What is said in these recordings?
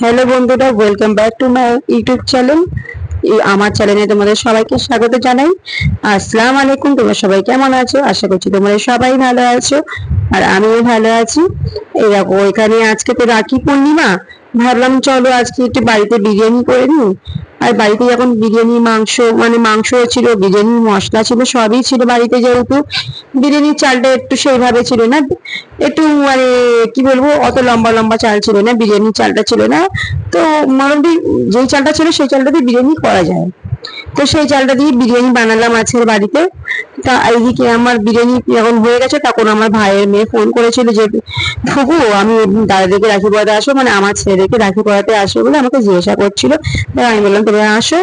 Hello বন্ধুরা welcome back to my YouTube channel আমার চ্যানেলে তোমাদের সবাইকে স্বাগত জানাই। আসসালাম আলাইকুম, তোমরা সবাই কেমন আছো? আশা করছি তোমরা সবাই ভালো আছো, আর আমিও ভালো আছি। এই দেখো, এখানে আজকে তো রাখি পূর্ণিমা ভাবলাম চলো আজকে একটু বাড়িতে বিরিয়ানি করে নিই। আর বাড়িতে যখন বিরিয়ানি, মাংস মানে মাংস ছিল, বিরিয়ানি, মশলা ছিল, সবই ছিল বাড়িতে যেহেতু। বিরিয়ানির চালটা একটু সেইভাবে ছিল না। একটু মানে কি বলব, অত লম্বা লম্বা চাল ছিল না, বিরিয়ানির চালটা ছিল না। তো মোটামুটি যেই চালটা ছিল, সেই চালটাতে বিরিয়ানি করা যায়। তো সেই চালটা দিয়ে বিরিয়ানি বানালাম আজকের বাড়িতে। তা এইদিকে আমার বিরিয়ানি যখন হয়ে গেছে, তখন আমার ভাইয়ের মেয়ে ফোন করেছিল যে ফুকু আমি দাদাদেরকে রাখি পড়াতে আসো মানে আমার ছেলেদেরকে রাখি পড়াতে আসো বলে আমাকে জিজ্ঞাসা করছিল। আমি বললাম, তোমরা আসো।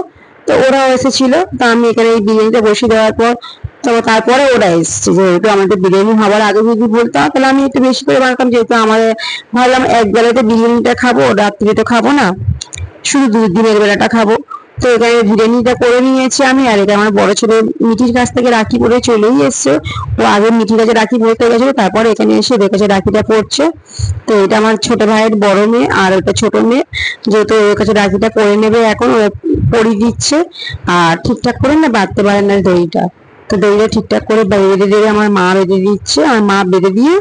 তো ওরাও এসেছিল। তো আমি এখানে এই বিরিয়ানিটা বসিয়ে দেওয়ার পর তো তারপরে ওরা এসছে যেহেতু আমাদের বিরিয়ানি হওয়ার আগে যদি বলতাম তাহলে আমি একটু বেশি করে বানাতাম যেহেতু আমাদের ভাবলাম এক বেলাতে বিরিয়ানিটা খাব রাত্রে তো খাব না, শুধু দু দিনের বেলাটা খাব। তো এখানে বিরিয়ানিটা করে নিয়েছি আমি, আর এটা আমার বড় ছেলে মিঠির কাছ থেকে রাখি পরে চলেই এসছে। ও আগে মিঠির কাছে রাখি পরতে গেছিল, তারপর এখানে এসে দেখেছে রাখিটা পড়ছে তো এটা আমার ছোট ভাইয়ের বড় মেয়ে আর ওটা ছোট মেয়ে। যেহেতু ওর কাছে রাখিটা পরে নেবে এখন, ও পরিয়ে দিচ্ছে। আর ঠিকঠাক করে না বাঁধতে পারে না দড়িটা তো দড়িটা ঠিকঠাক করে বেঁধে দেবে আমার মা বেঁধে দিচ্ছে আর মা বেঁধে দিয়ে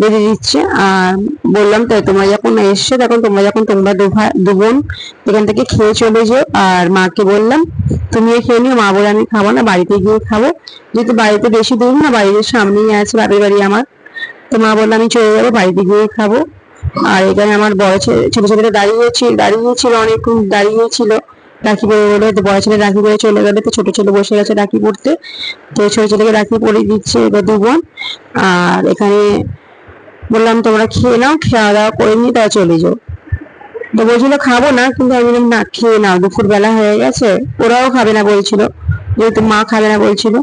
বেঁধে দিচ্ছে। আর বললাম তাই, তোমরা যখন এসছো, তখন তোমরা যখন তোমরা দু বোন এখান থেকে খেয়ে চলে যেও। আর মাকে বললাম, তুমিও খেয়ে নিও, মা বলে আমি খাব না, বাড়িতে গিয়ে খাব। যেহেতু বাড়িতে বেশি দূর না, বাড়ির সামনেই আছে বাপের বাড়ি আমার। তো মা বলল, আমি চলে যাব, বাড়িতে গিয়ে খাব। আর এখানে আমার বড় ছেলে ছোট ছেলেটা দাঁড়িয়ে দাঁড়িয়েছিল অনেকক্ষণ দাঁড়িয়ে ছিল। রাখি পরে বলে তো বড় ছেলে রাখি পরে চলে গেলে, তো ছোট ছেলে বসে গেছে রাখি পড়তে তো ছোট ছেলেকে রাখি পরিয়ে দিচ্ছে এবার দু বোন। আর এখানে বললাম, তোমরা খেয়ে নাও, খাওয়া দাওয়া করে নিয়ে তারা চলে যাও। তো বলছিল, খাব না। কিন্তু আমি বললাম, না, খেয়ে নাও দুপুর বেলা হয়ে গেছে। ওরাও খাবে না বলছিল, যেহেতু মা খাবে না বলছিল।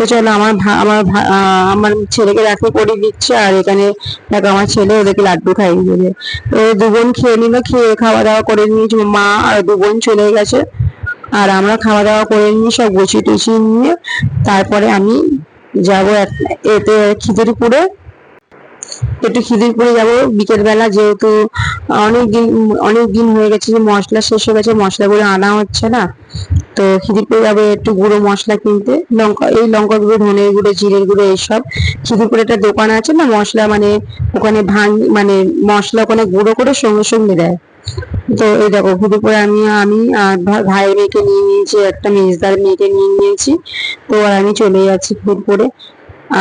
তো চলো আমার আমার আমার ছেলেকে রাখি পরিয়ে দিচ্ছে আর এখানে দেখো আমার ছেলে ওদেরকে লাড্ডু খাইয়ে দেবে। তো দু বোন খেয়ে নিল, খেয়ে খাওয়া দাওয়া করে নিয়েছি, মা আর দু বোন চলে গেছে। আর আমরা খাওয়া দাওয়া করে নিয়ে সব গুছিয়ে টুছিয়ে নিয়ে তারপরে আমি যাব এতে খিদিরপুরে। একটু খিদিরপুরে যাব বিকেল বেলা যেহেতু অনেক দিন অনেক দিন হয়ে গেছে যে মশলা শেষ হয়ে গেছে, মশলাগুলো আনা হচ্ছে না। তো খিদিরপুরে যাবে একটু গুঁড়ো মশলা কিনতে, লঙ্কা, এই লঙ্কা গুঁড়ো ধনের গুঁড়ো, জিরের গুঁড়ো, এইসব। খিদিরপুরে একটা দোকান আছে না, মশলা মানে ওখানে ভাঙ মানে মশলা ওখানে গুঁড়ো করে সঙ্গে সঙ্গে দেয়। তো এই দেখো, খিদিরপুরে আমি আমি আর ভা- ভাইয়ের মেয়েকে নিয়ে নিয়েছি, একটা মেজদার মেয়েকে নিয়ে নিয়েছি। তো আর আমি চলে যাচ্ছি খিদিরপুরে।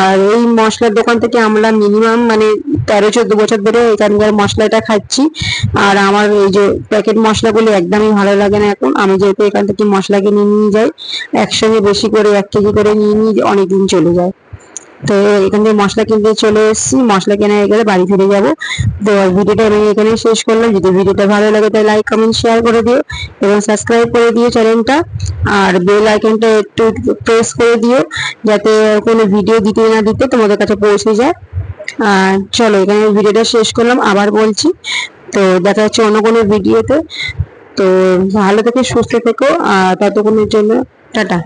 আর এই মশলার দোকান থেকে আমরা মিনিমাম মানে তেরো, চোদ্দ বছর ধরে এখানকার মশলাটা খাচ্ছি। আর আমার এই যে প্যাকেট মশলাগুলো একদমই ভালো লাগে না এখন। আমি যেহেতু এখান থেকে মশলা কিনে নিয়ে যাই, একসঙ্গে বেশি করে, এক কেজি করে নিয়ে নিয়ে অনেকদিন চলে যায়। তো এখান থেকে মশলা কিনতে চলে এসেছি। মশলা কেনা হয়ে গেলে বাড়ি ফিরে যাব। তো ভিডিওটা আমি এখানে শেষ করলাম। যদি ভিডিওটা ভালো লাগে তাহলে লাইক কমেন্ট শেয়ার করে দিও এবং সাবস্ক্রাইব করে দিও চ্যানেলটা আর বেল আইকনটা একটু প্রেস করে দিও যাতে কোনো ভিডিও দিতে না দিতে তোমাদের কাছে পৌঁছে যায়। আর চলো এখানে ভিডিওটা শেষ করলাম। আবার বলছি, তো দেখা হচ্ছে অন্য কোনো ভিডিওতে তো ভালো থেকে, সুস্থ থেকো, আর ততক্ষণের জন্য টাটা।